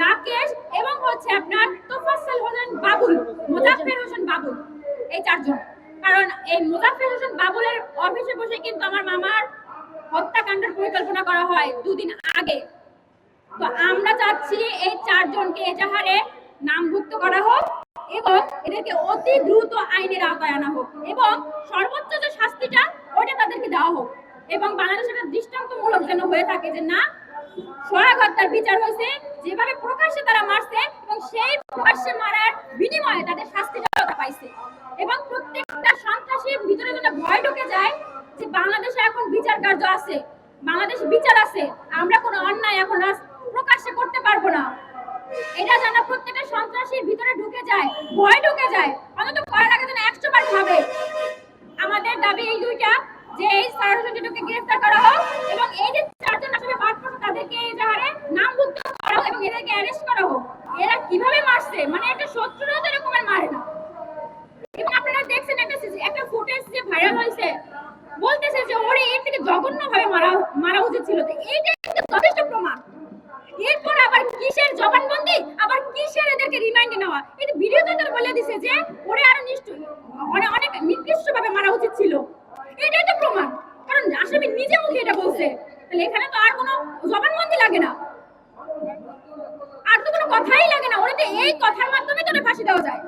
রাকেশ এবং হচ্ছে আপনার তোফাজ্জল হোসেন বাবুল, মোজাফফর হোসেন বাবুল, এই চারজন। কারণ এই মোজাফফর হোসেন বাবুলের অফিসে বসে কিন্তু আমার মামার হত্যাকাণ্ডের পরিকল্পনা করা হয় দুদিন আগে। তো আমরা চাচ্ছি এই চারজনকে এজাহারে নামভুক্ত করা হোক এবং এদেরকে অতি দ্রুত আইনের আওতায় আনা হোক এবং সর্বোচ্চ যে শাস্তিটা ওটা তাদেরকে দেওয়া হোক। এবং বাংলাদেশের দৃষ্টান্তমূলক যেন হয়ে থাকে যে না সোহাগ বিচার হয়েছে, যেভাবে প্রকাশ্যে তারা মারছে এবং সেই প্রকাশ্যে মারার বিনিময়ে তাদের শাস্তিটা পাইছে। এবং প্রত্যেকটা সন্ত্রাসীর ভিতরে যেন ভয় ঢুকে যায় যে বাংলাদেশে এখন বিচার কার্য আছে, বাংলাদেশে বিচার আছে, আমরা কোনো অন্যায় এখন প্রকাশ্যে করতে পারব না। এটা যেন প্রত্যেকটা সন্ত্রাসীর ভিতরে ঢুকে যায়, ভয় ঢুকে যায়, অন্তত করার আগে যেন একশো বার ভাবে। আমাদের দাবি এই দুইটা, যে এই সার্জনটিকে গ্রেফতার করা হোক এবং এই যে চারজন আসলে বাদ পড়ে তাদেরকে এই জাহারে নামভুক্ত করা হোক এবং এদেরকে অ্যারেস্ট করা হোক এরা কীভাবে মারছে মানে একটা শত্রুরাও তো এরকমের মারে না এবং আপনারা দেখছেন একটা একটা ফুটেজ যে ভাইরাল হয়েছে বলতেছে যে ওরে, এর থেকে জঘন্য ভাবে মারা মারা উচিত ছিল। তো যথেষ্ট প্রমাণ। এরপর আবার কিসের জবানবন্দি? আবার কিসের এদেরকে রিমাইন্ডে নেওয়া? এটা ভিডিওতে তো বলে দিছে যে, ওরে আরও নিশ্চয় অনেক অনেক নিকৃষ্ট ভাবে মারা উচিত ছিল এটাই তো প্রমাণ কারণ আসামি নিজে মুখে এটা বলছে তাহলে এখানে তো আর কোনো জবানবন্দি লাগে না আর তো কোনো কথাই লাগে না ওরে তো এই কথার মাধ্যমে তো ওরে ফাঁসি দেওয়া যায়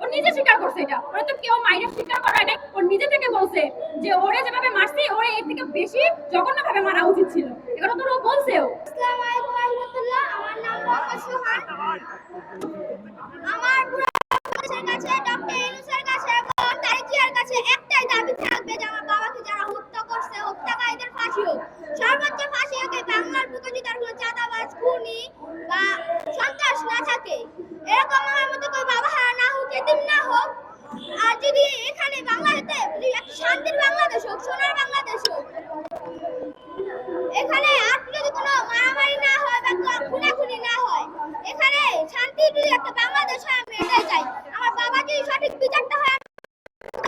ও নিজে স্বীকার করছে এটা ওরে তো কেউ মাইরে স্বীকার করা নাই ও নিজে থেকে বলছে যে ওরে যেভাবে মারছি ওরে এর থেকে বেশি জঘন্য ভাবে মারা উচিত ছিল এগুলো তো ও বলছেও আসসালামু আলাইকুম রহমতুল্লাহ আমার নাম মোহাম্মদ সোহান আমার পুরো বাংলাদেশের কাছে ডক্টর ইউনূসের কাছে এবং তারিকিয়ার কাছে একটাই দাবি থাকবে যে আমার বাবাকে যারা হত্যা করছে হত্যাকারীদের ফাঁসি হোক সর্বোচ্চ ফাঁসি হোক এই বাংলার বুকে যদি আর কোনো চাঁদাবাজ খুনি বা সন্ত্রাস না থাকে এরকম আমার মতো কেউ বাবা হারা না হোক এদিন না হোক আর যদি এখানে বাংলাদেশে যদি একটা শান্তির বাংলাদেশ হোক সোনার বাংলাদেশ হোক এখানে আর যদি কোনো মারামারি না হয় বা কোনো খুনাখুনি না হয় এখানে শান্তি যদি বাংলাদেশ আমি এটাই চাই। আমার বাবা যদি সঠিক বিচারটা হয়,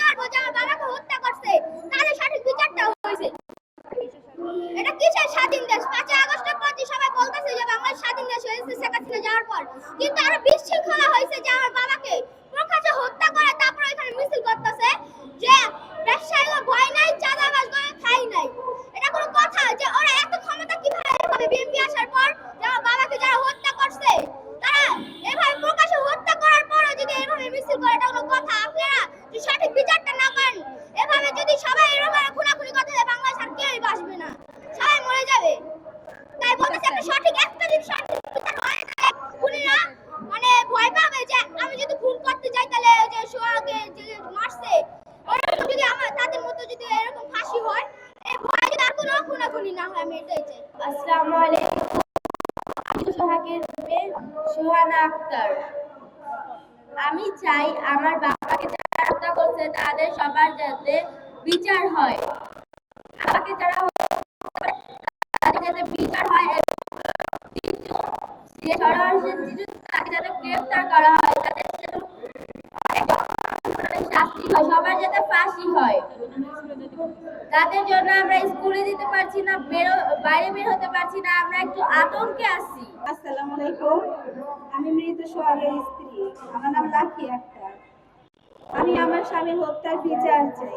আমি যে আমার বাবাকে হত্যা করছে তাহলে সঠিক বিচারটা হয়েছে। এটা কিসের স্বাধীন দেশ? পাঁচই আগস্টের পর সবাই বলতেছে যে বাংলাদেশ স্বাধীন দেশ হয়েছে হাসিনা যাওয়ার পর। কিন্তু আরও বিশৃঙ্খলা হয়েছে যে আমার বাবাকে প্রকাশ্যে হত্যা করে তারপর এখানে মিছিল করতেছে যে ব্যবসায়ীরা ভয় নাই চাঁদাবাজ করে খাই নাই এটা কোনো কথা যে ওরা এত ক্ষমতা কীভাবে পাবে বিএনপি আসার পর যে আমার বাবাকে যারা হত্যা করছে তারা এভাবে প্রকাশ্যে হত্যা করার পরও যদি এভাবে মিছিল করে এটা কোনো কথা আপনারা যদি সঠিক বিচারটা না করেন এভাবে যদি সবাই এরকম খুনাখুনি করতে যায় বাংলাদেশ আর কেউই বাঁচবে না সবাই মরে যাবে তাই বলতেছে একটা সঠিক একটা যদি সঠিক বিচার হয় তাহলে খুনিরা মানে ভয় পাবে যে আমি যদি খুন করতে যাই তাহলে ওই যে সোহাগে যে মারছে ওরকম যদি আমার তাদের মতো যদি এরকম ফাঁসি হয় এই ভয় যদি আর কোনো খুনাখুনি না হয় আমি এটাই চাই আসসালামু আলাইকুম আমি সোহাগের মেয়ে সোহানা আক্তার। আমি চাই আমার বাবাকে যারা হত্যা করছে, তাদের সবার যাতে বিচার হয়। আমাকে যারা তাদের যাতে বিচার হয় তাকে যাতে গ্রেফতার করা হয়, তাদের শাস্তি হয়, সবার যাতে ফাঁসি হয়। তাদের জন্য আমরা স্কুলে যেতে পারছি না, বেরো বাইরে বের হতে পারছি না, আমরা একটু আতঙ্কে আছি। আসসালামু আলাইকুম। আমি মৃত সোহাগের স্ত্রী। আমার নাম লাখি আক্তার। আমি আমার স্বামীর হত্যার বিচার চাই।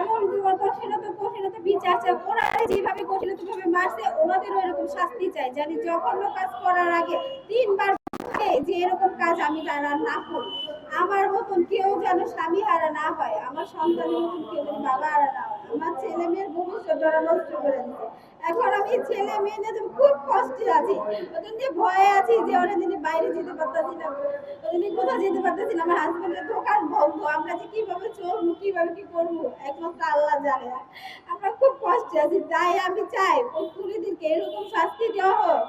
এমন কঠিনত কঠিনত বিচার চাই। ওরা যেভাবে কঠিনত ভাবে মারছে, ওনাদেরও এরকম শাস্তি চাই। জানি জঘন্য কাজ করার আগে তিনবার যে এরকম কাজ আমি তারা না করি। আমার মতন কেউ যেন স্বামী হারা না হয়, আমার সন্তানের মতন কেউ যেন বাবা হারা না হয়। ছেলে মেয়ের ভবিষ্যৎ ওরা নষ্ট করে দিচ্ছে এখন আমি ছেলে মেয়ে নিয়ে খুব কষ্টে আছি। ওদের নিয়ে ভয়ে আছি যে ওরা দিনে বাইরে যেতে পারতাছি না, ওদের নিয়ে কোথাও যেতে পারতাছি না। আমার হাজবেন্ডের দোকান বন্ধ। আমরা যে কীভাবে চলবো, কীভাবে কি করব, একমাত্র আল্লাহ জানে। আমরা খুব কষ্টে আছি, তাই আমি চাই ওই খুনিদেরকে এরকম শাস্তি দেওয়া হোক।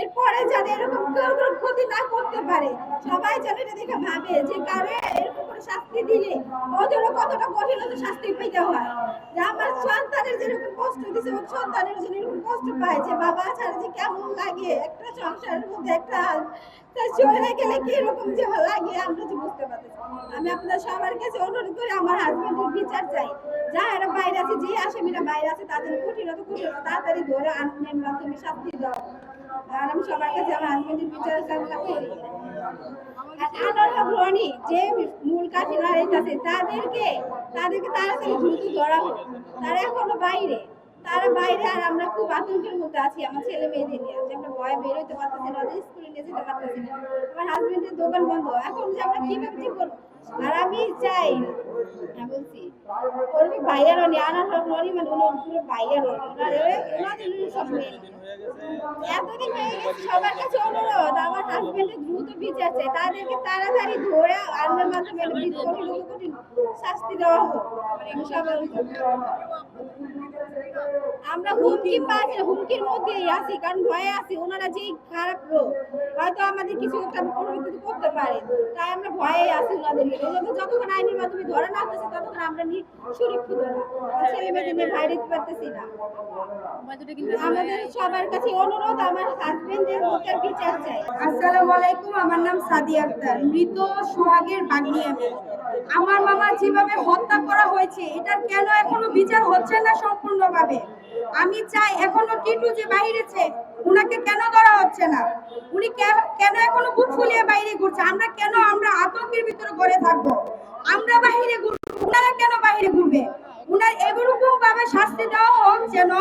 এরপরে যেন এরকম কেউ কোনো ক্ষতি না করতে পারে, সবাই যেন এটা দেখে ভাবে যে কারও এরকম করে শাস্তি দিলে ওদেরও কতটা কঠিনত শাস্তি পেতে হয়। যে আমার সন্তানের যেরকম কষ্ট দিছে, ওর সন্তানের জন্য এরকম কষ্ট পায় যে, বাবা, ছাড়া যে কেমন লাগে একটা সংসারের মধ্যে একটা তার চলে গেলে কীরকম যে লাগে, আমরা যে বুঝতে পারছি আমি আপনাদের সবার কাছে অনুরোধ করি, আমার হাজবেন্ডের বিচার চাই। যারা বাইরে আছে, যে আসামিরা বাইরে আছে, তাদের কঠিনত কঠিনত তাড়াতাড়ি ধরে আইনের মাধ্যমে শাস্তি দেওয়া আর আমি সবার কাছে আমার হাজবেন্ডের বিচার কামনা করি আর যে মূল কাঠিনা রেখেছে তাদেরকে তাদেরকে তাড়াতাড়ি দ্রুত ধরা হোক। তারা এখনও বাইরে। তারা বাইরে আর আমরা খুব আতঙ্কের মধ্যে আছি। আমার ছেলে মেয়েদের নিয়ে যে আমরা ভয়ে বের হইতে পারতেছি না, ওদের স্কুলে নিয়ে যেতে পারতেছি না। আমার হাজবেন্ডের দোকান বন্ধ। এখন যে আমরা কীভাবে কি করব? আর আমি চাই বলছি, ওর ভাইয়ার রনি আনার রনি মানে ওনার ভাইয়ার রনি ওনার সব মেয়ে। তাদেরকে তাড়াতাড়ি ধরে মাধ্যমে শাস্তি দেওয়া হোক মানে আমরা হুমকি পাচ্ছি, হুমকির মধ্যেই আছি, কারণ ভয়ে আছি, ওনারা যেই খারাপ লোক, হয়তো কিছু করতে পারে তাই আমরা ভয়ে আছি যতক্ষণ আইনের মাধ্যমে না আসতেছে, ততক্ষণ আমরা সুরক্ষিত না। ছেলে মেয়েদের নিয়ে বাইরে পারতেছি না। আমাদের সবার কাছে অনুরোধ, আমার হাজবেন্ডের বিচার চাই। আসসালামু আলাইকুম, আমার নাম সাদিয়া আক্তার। মৃত সোহাগের বাগনি আমি। আমার মামা যেভাবে হত্যা করা হয়েছে এটার কেন এখনও বিচার হচ্ছে না সম্পূর্ণভাবে? আমি চাই এখনও টিটু যে বাইরেছে উনাকে হচ্ছে না। উনি কেন এখনও বুক ফুলিয়ে বাইরে ঘুরছে? আমরা কেন আমরা আতঙ্কের ভিতরে ঘরে থাকব? আমরা বাইরে ঘুরবো? কেন বাইরে ঘুরবে? উনার এরকম ভাবে শাস্তি দেওয়া হোক যেন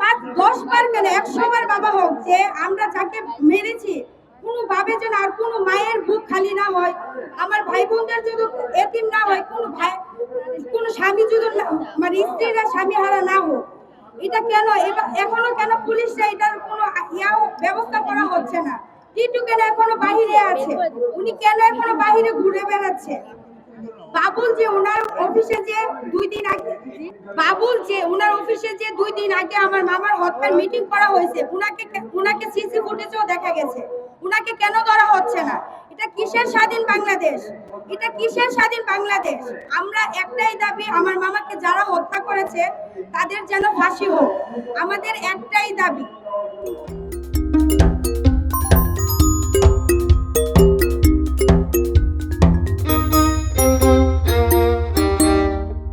পাঁচ, দশ বার কেন, একশো বার বাবা হোক যে আমরা যাকে মেরেছি কোনো ভাবে যেন আর কোনো মায়ের বুক খালি না হয়। আমার ভাই বোনদের যদি এতিম না হয়, কোনো ভাই কোনো স্বামী যদি মানে স্ত্রীরা স্বামী হারা না হোক এটা কেন? এখনও কেন পুলিশরা এটার কোনো ইয়াও ব্যবস্থা করা হচ্ছে না? টিটু কেন এখনও বাহিরে আছে? উনি কেন এখনও বাহিরে ঘুরে বেড়াচ্ছে? বাবুল যে ওনার অফিসে যে দুই দিন আগে, বাবুল যে ওনার অফিসে যে দুই দিন আগে আমার মামার হত্যার মিটিং করা হয়েছে, উনাকে উনাকে সিসি ফুটেজও দেখা গেছে। উনাকে কেন ধরা হচ্ছে না? এটা কিসের স্বাধীন বাংলাদেশ? এটা কিসের স্বাধীন বাংলাদেশ? আমরা একটাই দাবি, আমার মামাকে যারা হত্যা করেছে, তাদের যেন ফাঁসি হোক। আমাদের একটাই দাবি।